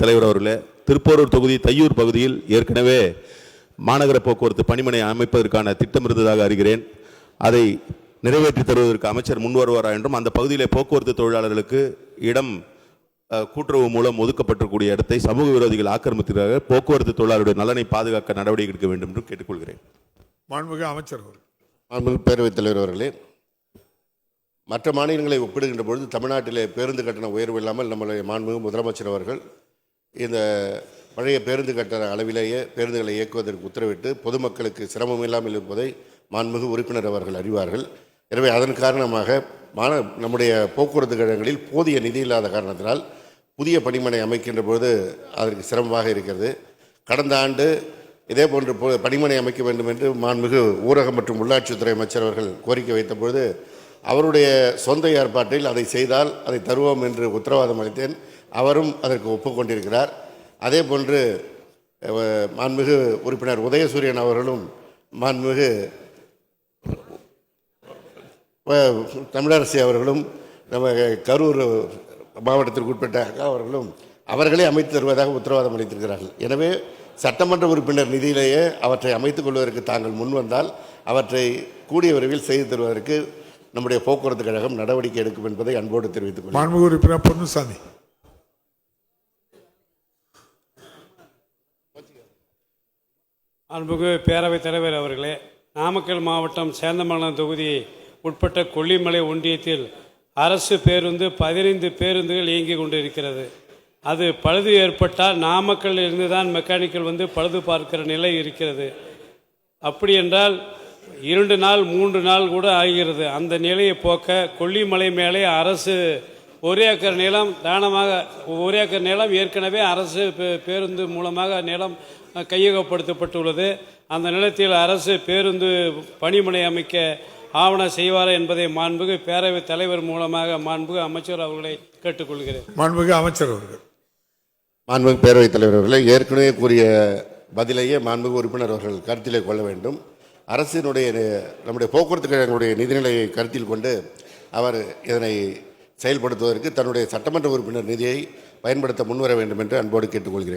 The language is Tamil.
தலைவர் அவர்களே திருப்போரூர் தொகுதி தையூர் பகுதியில் ஏற்கனவே மாநகர போக்குவரத்து பணிமனை அமைப்பதற்கான திட்டம் இருந்ததாக அறிகிறேன். அதை நிறைவேற்றி தருவதற்கு அமைச்சர் முன் வருவாரா என்றும் அந்த பகுதியிலே போக்குவரத்து தொழிலாளர்களுக்கு இடம் கூட்டுறவு மூலம் ஒதுக்கப்பட்டிருக்கக்கூடிய இடத்தை சமூக விரோதிகள் ஆக்கிரமித்திருக்கிறார்கள். போக்குவரத்து தொழிலாளருடைய நலனை பாதுகாக்க நடவடிக்கை எடுக்க வேண்டும் என்று கேட்டுக்கொள்கிறேன். மாண்புமிகு அமைச்சர் அவர்கள். மாண்புமிகு பேரவைத் தலைவர் அவர்களே மற்ற மாநிலங்களை ஒப்பிடுகின்ற பொழுது தமிழ்நாட்டிலே பேருந்து கட்டண உயர்வு இல்லாமல் நம்முடைய மாண்புமிகு முதலமைச்சர் அவர்கள் இந்த பழைய பேருந்து கட்டண அளவிலேயே பேருந்துகளை இயக்குவதற்கு உத்தரவிட்டு பொதுமக்களுக்கு சிரமம் இல்லாமல் இருப்பதை மாண்புமிகு உறுப்பினர் அவர்கள் அறிவார்கள். எனவே அதன் காரணமாக மான நம்முடைய போக்குவரத்து கழகங்களில் போதிய நிதி இல்லாத காரணத்தினால் புதிய பணிமனை அமைக்கின்ற பொழுது அதற்கு சிரமமாக இருக்கிறது. கடந்த ஆண்டு இதே போன்று பணிமனை அமைக்க வேண்டும் என்று மாண்புமிகு ஊரகம் மற்றும் உள்ளாட்சித்துறை அமைச்சர் அவர்கள் கோரிக்கை வைத்த பொழுது அவருடைய சொந்த ஏற்பாட்டில் அதை செய்தால் அதை தருவோம் என்று உத்தரவாதம் அளித்தேன். அவரும் அதற்கு ஒப்புக்கொண்டிருக்கிறார். அதே போன்று மாண்புமிகு உறுப்பினர் உதயசூரியன் அவர்களும் மாண்புமிகு தமிழரசி அவர்களும் நம்ம கரூர் மாவட்டத்திற்கு உட்பட்ட அவர்களும் அவர்களே அமைத்து தருவதாக உத்தரவாதம் அளித்திருக்கிறார்கள். எனவே சட்டமன்ற உறுப்பினர் நிதியிலேயே அவற்றை அமைத்துக் கொள்வதற்கு தாங்கள் முன் வந்தால் அவற்றை கூடிய விரைவில் செய்து தருவதற்கு நம்முடைய போக்குவரத்து கழகம் நடவடிக்கை எடுக்கும் என்பதை அன்போடு தெரிவித்துக் கொள்கிறேன். உறுப்பினர் பொன்னுசாமி. அன்புகு பேரவைத் தலைவர் அவர்களே நாமக்கல் மாவட்டம் சேந்தமங்கலம் தொகுதி உட்பட்ட கொல்லிமலை ஒன்றியத்தில் அரசு பேருந்து பதினைந்து பேருந்துகள் இயங்கிக் கொண்டிருக்கிறது. அது பழுது ஏற்பட்டால் நாமக்கல்லில் இருந்து தான் மெக்கானிக்கல் வந்து பழுது பார்க்கிற நிலை இருக்கிறது. அப்படி என்றால் இரண்டு நாள் மூன்று நாள் கூட ஆகிறது. அந்த நிலையை போக்க கொல்லிமலை மேலே அரசு ஒரு ஏக்கர் நிலம் தானமாக ஒரு ஏக்கர் நிலம் ஏற்கனவே அரசு பே- பேருந்து மூலமாக நிலம் கையகப்படுத்தப்பட்டுள்ளது. அந்த நிலத்தில் அரசு பேருந்து பணிமனை அமைக்க ஆவணம் செய்வாரா என்பதை மாண்புகு பேரவைத் தலைவர் மூலமாக மாண்புகு அமைச்சர் அவர்களை கேட்டுக்கொள்கிறேன். மாண்புமிகு அமைச்சர் அவர்கள். மாண்புமிகு பேரவைத் தலைவர் அவர்களே ஏற்கனவே கூறிய பதிலையே மாண்புமிகு உறுப்பினர் அவர்கள் கருத்திலே கொள்ள வேண்டும். அரசினுடைய நம்முடைய போக்குவரத்து கழகங்களுடைய நிதிநிலையை கருத்தில் கொண்டு அவர் இதனை செயல்படுத்துவதற்கு தன்னுடைய சட்டமன்ற உறுப்பினர் நிதியை பயன்படுத்த முன்வர வேண்டும் என்று அன்போடு கேட்டுக்கொள்கிறேன்.